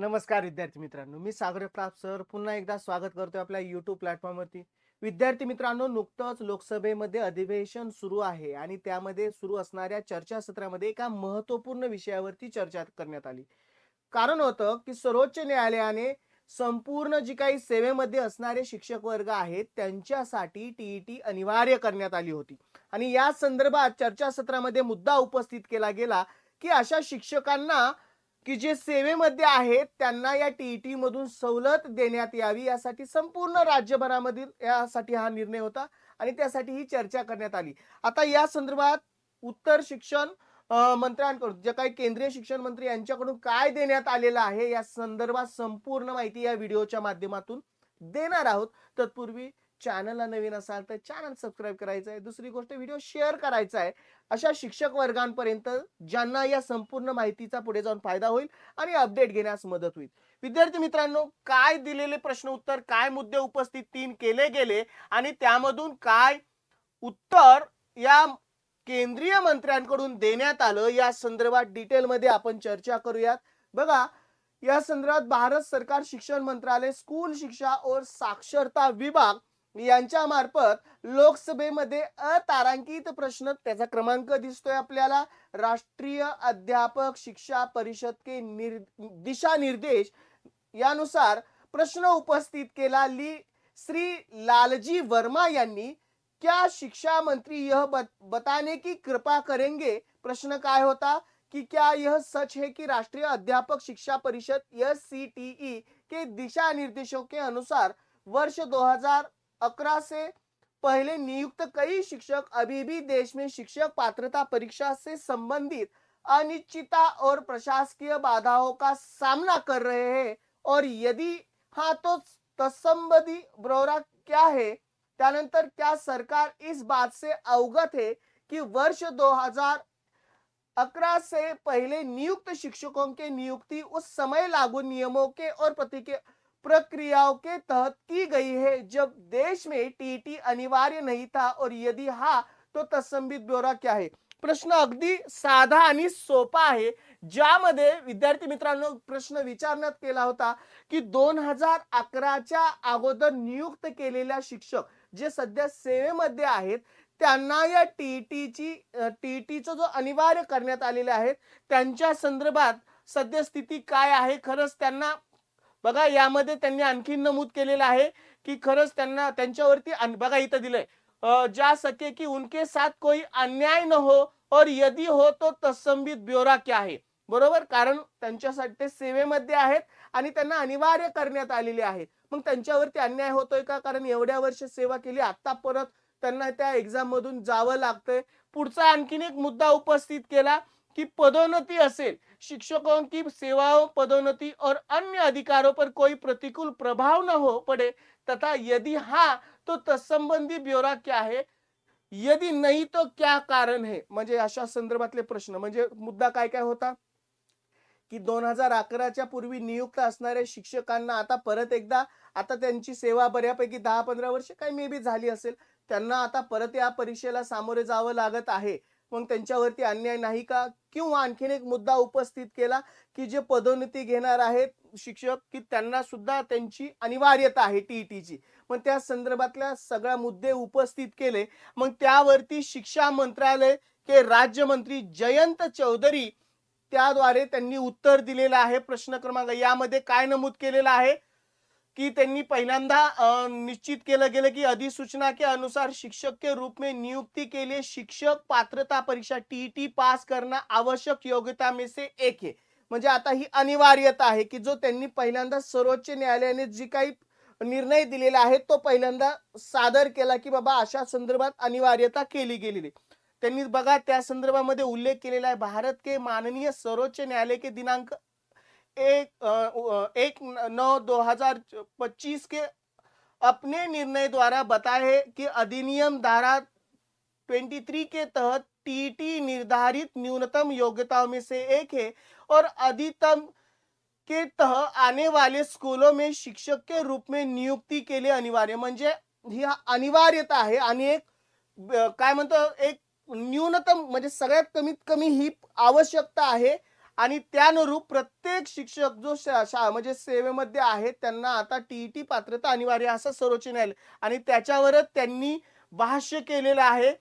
नमस्कार विद्यार्थी मित्रांनो मी सागर प्राप सर पुन्हा एकदा स्वागत करतोय आपल्या युट्यूब प्लॅटफॉर्मवरती विद्यार्थी मित्रांनो नुकतंच लोकसभेमध्ये अधिवेशन सुरू आहे आणि त्यामध्ये सुरू असणाऱ्या चर्चासत्रामध्ये एका महत्त्वपूर्ण विषयावरती चर्चा करण्यात आली. कारण होतं की सर्वोच्च न्यायालयाने संपूर्ण जी काही सेवेमध्ये असणारे शिक्षक वर्ग आहेत त्यांच्यासाठी टीईटी अनिवार्य करण्यात आली होती. आणि या संदर्भात चर्चासत्रामध्ये मुद्दा उपस्थित केला गेला की अशा शिक्षकांना की जे सेवेमध्ये आहेत त्यांना या टीईटी मधून सवलत देण्यात यावी यासाठी संपूर्ण राज्यभरामधील यासाठी हा निर्णय होता आणि त्यासाठी ही चर्चा करण्यात आली. आता या संदर्भात उत्तर शिक्षण मंत्र्यांकडून जे काही केंद्रीय शिक्षण मंत्री यांच्याकडून काय देण्यात आलेलं आहे या संदर्भात संपूर्ण माहिती या व्हिडिओच्या माध्यमातून देणार आहोत. तत्पूर्वी चॅनलला नवीन असाल तर चॅनल सबस्क्राईब करायचं आहे दुसरी गोष्ट व्हिडिओ शेअर करायचा आहे अशा शिक्षक वर्गांपर्यंत ज्यांना या संपूर्ण माहितीचा पुढे जाऊन फायदा होईल आणि अपडेट घेण्यास मदत होईल. विद्यार्थी मित्रांनो काय दिलेले प्रश्न उत्तर काय मुद्दे उपस्थित तीन केले गेले आणि त्यामधून काय उत्तर या केंद्रीय मंत्र्यांकडून देण्यात आलं या संदर्भात डिटेलमध्ये आपण चर्चा करूयात. बघा या संदर्भात भारत सरकार शिक्षण मंत्रालय स्कूल शिक्षा और साक्षरता विभाग यांच्या मार्फत लोकसभेमध्ये अतारांकित प्रश्न त्याचा क्रमांक दिसतोय आपल्याला. राष्ट्रीय अध्यापक शिक्षा परिषद के निर, दिशानिर्देश यानुसार प्रश्न उपस्थित केला. ली श्री लालजी वर्मा यांनी क्या शिक्षा मंत्री यह बत, बताने की कृपा करेंगे? प्रश्न काय होता? कि क्या यह सच है कि राष्ट्रीय अध्यापक शिक्षा परिषद एस के दिशा निर्देशों के अनुसार वर्ष 2011 से पहले नियुक्त कई शिक्षक अभी भी देश में शिक्षक पात्रता परीक्षा से संबंधित अनिश्चितता और प्रशासकीय बाधाओं का सामना कर रहे हैं। और यदि हाँ तो तत्संबंधी ब्यौरा क्या है? त्यानंतर क्या सरकार इस बात से अवगत है कि वर्ष 2011 से पहले नियुक्त शिक्षकों के नियुक्ति उस समय लागू नियमों के और प्रति प्रक्रियाओं के तहत की गई है। जब देश में टीटी अनिवार्य नहीं था और यदि हा तो तत्संबित ब्यौरा क्या है? प्रश्न अगदी साधा आणि सोपा आहे ज्यामध्ये विद्यार्थी मित्रांनो प्रश्न विचारण्यात केला होता की दोन हजार अकराच्या अगोदर नियुक्त केलेल्या शिक्षक जे सध्या सेवेमध्ये आहेत त्यांना या टीईटीची टीईटीचा जो अनिवार्य करण्यात आलेला आहे त्यांच्या संदर्भात सद्यस्थिती काय आहे? खरंच त्यांना बघा यामध्ये त्यांनी आणखी नमूद केलेलं आहे की खरंच त्यांना त्यांच्यावरती अन- बघा इथं दिलंय. जा सके की उनके साथ कोई अन्याय न हो और यदि हो तो तत्संबित ब्योरा क्या आहे बरोबर? कारण त्यांच्यासाठी ते सेवेमध्ये आहेत आणि त्यांना अनिवार्य करण्यात आलेले आहे. मग त्यांच्यावरती अन्याय होतोय का? कारण एवढ्या वर्ष सेवा केली आता परत त्यांना त्या एक्झाम मधून जावं लागतंय. पुढचा आणखीन एक मुद्दा उपस्थित केला की पदोन्नती असेल. शिक्षकों की सेवाओं पदोन्नति और अन्य अधिकारों पर कोई प्रतिकूल प्रभाव न हो पड़े तथा यदि हाँ तो तत्संबंधी ब्यौरा क्या है? यदि नहीं तो क्या कारण है? म्हणजे अशा संदर्भातले प्रश्न. म्हणजे मुद्दा काय काय होता? की दोन हजार अकराच्या पूर्वी नियुक्त असणाऱ्या शिक्षकांना आता परत एकदा आता त्यांची सेवा बऱ्यापैकी दहा पंधरा वर्ष काही मे बी झाली असेल त्यांना आता परत या परीक्षेला सामोरे जावं लागत आहे. मग त्यांच्यावरती अन्याय नाही का? किंवा आणखीन एक मुद्दा उपस्थित केला की जे पदोन्नती घेणार आहेत शिक्षक की त्यांना सुद्धा त्यांची अनिवार्यता आहे टीईटीची मग त्या संदर्भातल्या सगळ्या मुद्दे उपस्थित केले. मग त्यावरती शिक्षा मंत्रालय के राज्यमंत्री जयंत चौधरी त्याद्वारे त्यांनी उत्तर दिलेलं आहे प्रश्न क्रमांक. यामध्ये काय नमूद केलेलं आहे? की त्यांनी पहिल्यांदा निश्चित केलं गेलं की अधिसूचना के अनुसार शिक्षक के रूप में नियुक्ति के लिए शिक्षक पात्रता परीक्षा टीईटी पास करना आवश्यक योग्यता में से एक आहे म्हणजे आता ही अनिवार्यता आहे की जो त्यांनी पहिल्यांदा सर्वोच्च न्यायालयाने जी काही निर्णय दिलेला आहे तो पहिल्यांदा सादर केला की बाबा अशा संदर्भात अनिवार्यता केली गेलेली त्यांनी बघा त्या संदर्भामध्ये उल्लेख केलेला आहे भारत के माननीय सर्वोच्च न्यायालय के दिनांक एक एक नौ दो हजार पच्चीस के अपने निर्णय द्वारा बताए है कि अधिनियम धारा 23 के तहत टीटी निर्धारित न्यूनतम योग्यताओं में से एक है और अधिकतम के तह आने वाले स्कूलों में शिक्षक के रूप में नियुक्ती के लिए अनिवार्य। म्हणजे ही अनिवार्यता आहे आणि एक काय म्हणतो एक न्यूनतम म्हणजे सगळ्यात कमीत कमी ही आवश्यकता आहे आणि त्यानुरूप प्रत्येक शिक्षक जो शा म्हणजे सेवेमध्ये आहेत त्यांना आता टीईटी पात्रता अनिवार्य असं सर्वोच्च न्यायालय आणि त्याच्यावरच त्यांनी भाष्य केलेलं आहे.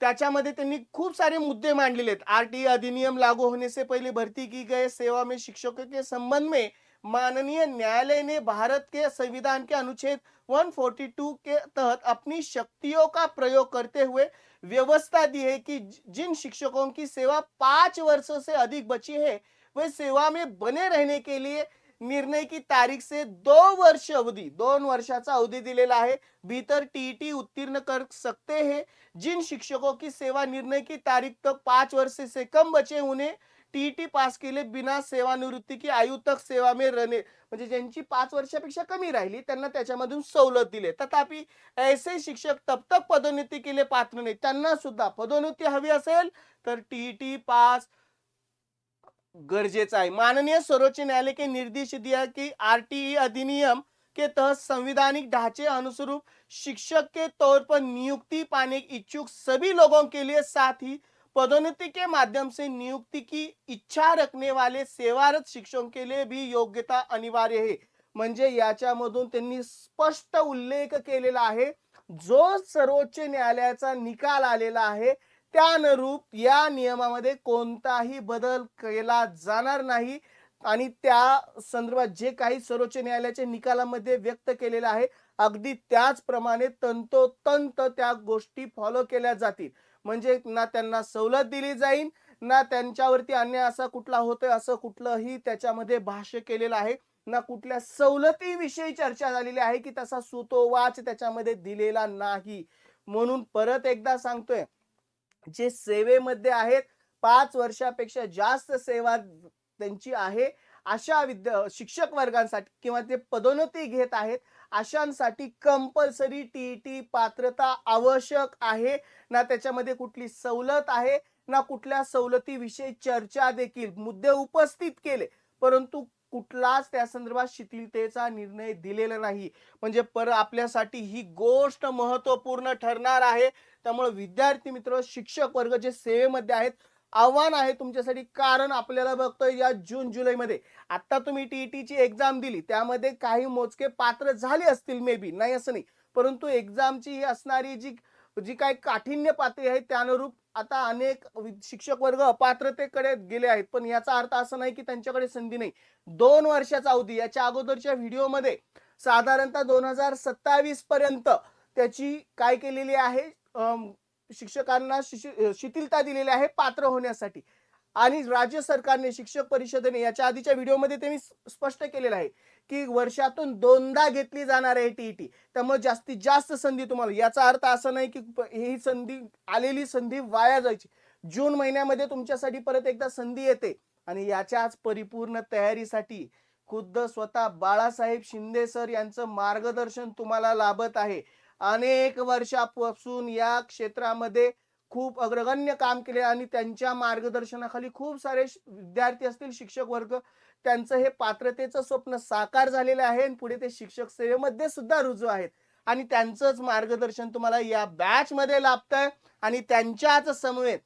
त्याच्यामध्ये त्यांनी खूप सारे मुद्दे मांडलेले आहेत. आर टी अधिनियम लागू होने से पहले भर्ती की गए सेवा में शिक्षकों के संबंध में माननीय न्यायालय ने भारत के संविधान के अनुच्छेद 142 के तहत अपनी शक्तियों का प्रयोग करते हुए व्यवस्था दी है कि जिन शिक्षकों की सेवा पांच वर्षों से अधिक बची है वे सेवा में बने रहने के लिए निर्णय की तारीख से दो वर्ष अवधि दोन वर्षाचा अवधी दिलेला आहे भीतर टीईटी उत्तीर्ण कर सकते हैं। जिन शिक्षकों की सेवा निर्णय की तारीख तक पांच वर्ष से कम बचे उन्हें टीईटी पास केले बिना सेवानिवृत्ती की आयु तक सेवा में रने. म्हणजे ज्यांची पाच वर्षापेक्षा कमी राहिली त्यांना त्याच्यामधून सवलत दिले. तथापि ऐसे शिक्षक तब तक केले पात्र नाही. त्यांना सुद्धा पदोन्नती हवी असेल तर टीईटी पास गरजेचं आहे. माननीय सर्वोच्च न्यायालय के निर्देश दिया कि आरटीई अधिनियम के तहत संविधानिक ढांचे अनुसारूप शिक्षक के तौर पर नियुक्ति पाने इच्छुक सभी लोगों के लिए साथ ही पदोन्नति के माध्यम से नियुक्ति की इच्छा रखने वाले सेवारत शिक्षकों के लिए भी योग्यता अनिवार्य है। म्हणजे याच्यामधून त्यांनी स्पष्ट उल्लेख केलेला आहे जो सर्वोच्च न्यायालयाचा निकाल आलेला आहे त्यानुरूप या नियमामध्ये कोणताही बदल केला जाणार नाही आणि त्या संदर्भात जे काही सर्वोच्च न्यायालयाच्या निकालामध्ये व्यक्त केलेलं आहे अगदी त्याचप्रमाणे तंतोतंत त्या गोष्टी फॉलो केल्या जातील. म्हणजे ना त्यांना सवलत दिली जाईल ना त्यांच्यावरती अन्याय असा कुठला होतोय असं कुठलंही त्याच्यामध्ये भाष्य केलेलं आहे. ना कुठल्या सवलतीविषयी चर्चा झालेली आहे की तसा सुतोवाच त्याच्यामध्ये दिलेला नाही. म्हणून परत एकदा सांगतोय जे सेवेमध्ये आहेत पाच वर्षापेक्षा जास्त सेवा त्यांची आहे. अशा विद्या शिक्षक वर्गांसाठी किंवा ते पदोन्नती घेत आहेत अशांसाठी कंपल्सरी टीईटी पात्रता आवश्यक आहे. ना त्याच्यामध्ये कुठली सवलत आहे ना कुठल्या सवलतीविषयी चर्चा देखील मुद्दे उपस्थित केले. परंतु कुठलाच त्या संदर्भात शिथिलतेचा निर्णय दिलेला नाही. म्हणजे पर आपल्यासाठी ही गोष्ट महत्त्वपूर्ण ठरणार आहे. त्यामुळे विद्यार्थी मित्र शिक्षक वर्ग जे सेवेमध्ये आहेत आव्हान आहे तुमच्यासाठी कारण आपल्याला बघतोय या जून जुलैमध्ये. आता तुम्ही टीईटीची एक्झाम दिली त्यामध्ये काही मोजके पात्र झाले असतील मे बी नाही असं नाही. परंतु एक्झामची ही असणारी जी जी काही काठिण्य पातळी आहे त्यानुरूप आता अनेक शिक्षक वर्ग अपात्रतेकडे गेले आहेत. पण याचा अर्थ असा नाही की त्यांच्याकडे संधी नाही. दोन वर्षाचा अवधी याच्या अगोदरच्या व्हिडिओमध्ये साधारणतः दोन हजार सत्तावीस पर्यंत त्याची काय केलेली आहे? शिक्षकांना शिशि- शिथिलता दिलेली आहे पात्र होण्यासाठी. आणि राज्य सरकारने शिक्षक परिषदेने याच्या आधीच्या व्हिडिओमध्ये त्यांनी स्पष्ट केलेलं आहे की वर्षातून दोनदा घेतली जाणार आहे टीईटी त्यामुळे जास्तीत जास्त संधी तुम्हाला याचा अर्थ असा नाही की ही संधी आलेली संधी वाया जायची. जून महिन्यामध्ये तुमच्यासाठी परत एकदा संधी येते आणि याच्याच परिपूर्ण तयारीसाठी खुद्द स्वतः बाळासाहेब शिंदे सर यांचं मार्गदर्शन तुम्हाला लाभत आहे. अनेक वर्षापासून या क्षेत्रामध्ये खूप अग्रगण्य काम केले आणि त्यांच्या मार्गदर्शनाखाली खूप सारे श- विद्यार्थी असतील शिक्षक वर्ग त्यांचं हे पात्रतेचं स्वप्न साकार झालेलं आहे आणि पुढे ते शिक्षक सेवेमध्ये सुद्धा रुजू आहेत. आणि त्यांचंच मार्गदर्शन तुम्हाला या बॅच मध्ये लाभतंय आणि त्यांच्याच समवेत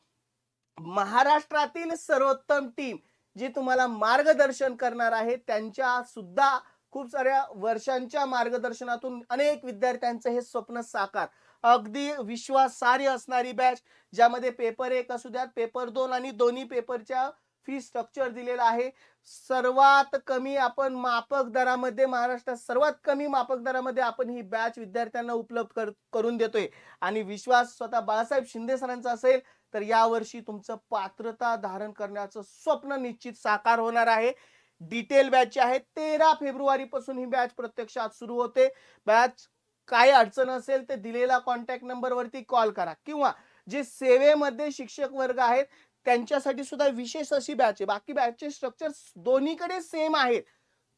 महाराष्ट्रातील सर्वोत्तम टीम जी तुम्हाला मार्गदर्शन करणार आहे त्यांच्या सुद्धा खूप साऱ्या वर्षांच्या मार्गदर्शनातून अनेक विद्यार्थ्यांचं हे स्वप्न साकार. अगदी विश्वासार्ह असणारी बॅच ज्यामध्ये पेपर एक असू द्यात पेपर दोन आणि दोन्ही पेपरच्या फी स्ट्रक्चर दिलेलं आहे. सर्वात कमी आपण मापक दरामध्ये महाराष्ट्रात सर्वात कमी मापक दरामध्ये आपण ही बॅच विद्यार्थ्यांना उपलब्ध कर, करून देतोय. आणि विश्वास स्वतः बाळासाहेब शिंदे सरांचा असेल तर यावर्षी तुमचं पात्रता धारण करण्याचं स्वप्न निश्चित साकार होणार आहे. डिटेल बॅच आहे तेरा फेब्रुवारी पासून ही बॅच प्रत्यक्षात सुरू होते. बॅच काय अडचण असेल ते दिलेला कॉन्टॅक्ट नंबर वरती कॉल करा. किंवा जे सेवेमध्ये शिक्षक वर्ग आहेत त्यांच्यासाठी सुद्धा विशेष अशी बॅच आहे. बाकी बॅचचे स्ट्रक्चर दोन्हीकडे सेम आहेत.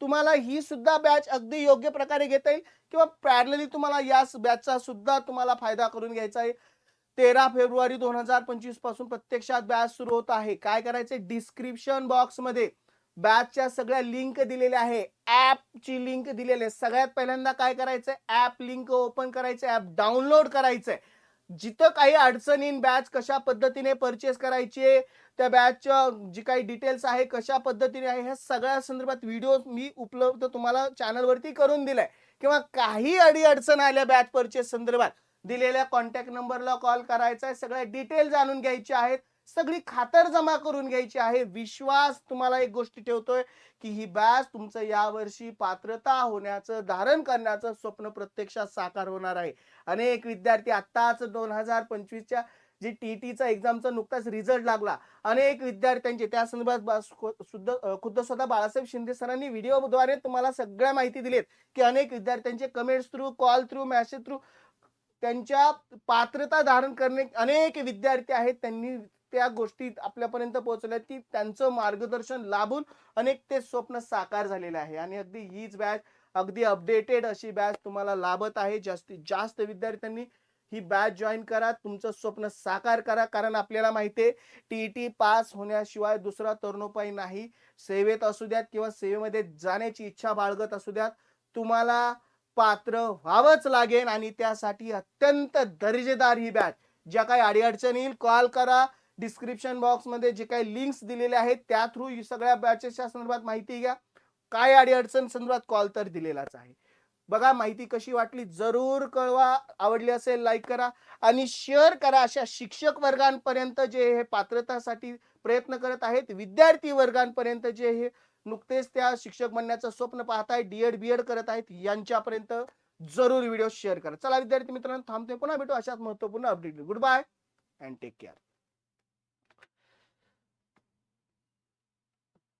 तुम्हाला ही सुद्धा बॅच अगदी योग्य प्रकारे घेता येईल. किंवा पॅरलली तुम्हाला या बॅचचा सुद्धा तुम्हाला फायदा करून घ्यायचा आहे. तेरा फेब्रुवारी दोन हजार पंचवीसपासून प्रत्यक्षात बॅच सुरू होत आहे. काय करायचे डिस्क्रिप्शन बॉक्समध्ये. बॅचच्या सगळ्या लिंक दिलेल्या आहे. ऍपची लिंक दिलेली आहे. सगळ्यात पहिल्यांदा काय करायचं ऍप लिंक ओपन करायचं ऍप डाउनलोड करायचंय. जिथं काही अडचणीन बॅच कशा पद्धतीने परचेस करायची त्या बॅचच्या जी काही डिटेल्स आहे कशा पद्धतीने आहे ह्या सगळ्या संदर्भात व्हिडिओ मी उपलब्ध तुम्हाला चॅनलवरती करून दिलाय. किंवा काही अडी अडचण आल्या बॅच परचेस संदर्भात दिलेल्या कॉन्टॅक्ट नंबरला कॉल करायचा आहे सगळ्या डिटेल जाणून घ्यायचे आहेत. सगळी खातर जमा करून घ्यायची आहे. विश्वास तुम्हाला एक गोष्टी ठेवतोय की ही बॅच तुमचं यावर्षी पात्रता होण्याचं धारण करण्याचं स्वप्न प्रत्यक्षात साकार होणार आहे. अनेक विद्यार्थी आत्ताच दोन हजार पंचवीसच्या जी टी टीचा एक्झामचा नुकताच रिझल्ट लागला. अनेक विद्यार्थ्यांचे त्या संदर्भात बा- खुद्द स्वतः बाळासाहेब शिंदे सरांनी व्हिडिओद्वारे तुम्हाला सगळ्या माहिती दिलीत की अनेक विद्यार्थ्यांचे comments through call through message through त्यांच्या पात्रता धारण करणे अनेक विद्यार्थी आहेत. त्यांनी त्या गोष्टी आपल्यापर्यंत पोहोचल्या की त्यांचं मार्गदर्शन लाभून अनेक ते स्वप्न साकार झालेलं आहे. आणि अगदी हीच बॅच अगदी अपडेटेड अशी बॅच तुम्हाला लाभत आहे. जास्तीत जास्त विद्यार्थ्यांनी ही बॅच जॉईन करा तुमचं स्वप्न साकार करा. कारण आपल्याला माहिती आहे टी टी पास होण्याशिवाय दुसरा तरुणोपाय नाही. सेवेत असू द्यात किंवा सेवेमध्ये जाण्याची इच्छा बाळगत असू द्यात तुम्हाला पात्र व्हावंच लागेल. आणि त्यासाठी अत्यंत दर्जेदार ही बॅच. ज्या काही अडीअडचणी येईल कॉल करा. डिस्क्रिप्शन बॉक्समध्ये जे काही लिंक्स दिलेले आहेत त्या थ्रू सगळ्या बॅचेसच्या संदर्भात माहिती घ्या. काय अडीअडचण संदर्भात कॉल तर दिलेलाच आहे. बघा माहिती कशी वाटली जरूर कळवा. आवडली असेल लाईक करा. आणि शेअर करा अशा शिक्षक वर्गांपर्यंत जे हे पात्रतासाठी प्रयत्न करत आहेत विद्यार्थी वर्गांपर्यंत जे हे नुकतेच त्या शिक्षक बनण्याचं स्वप्न पाहत आहेत डीएड बीएड करत आहेत यांच्यापर्यंत जरूर व्हिडिओ शेअर करा. चला विद्यार्थी मित्रांनो थांबते पुन्हा भेटू अशाच महत्त्वपूर्ण update good bye and take care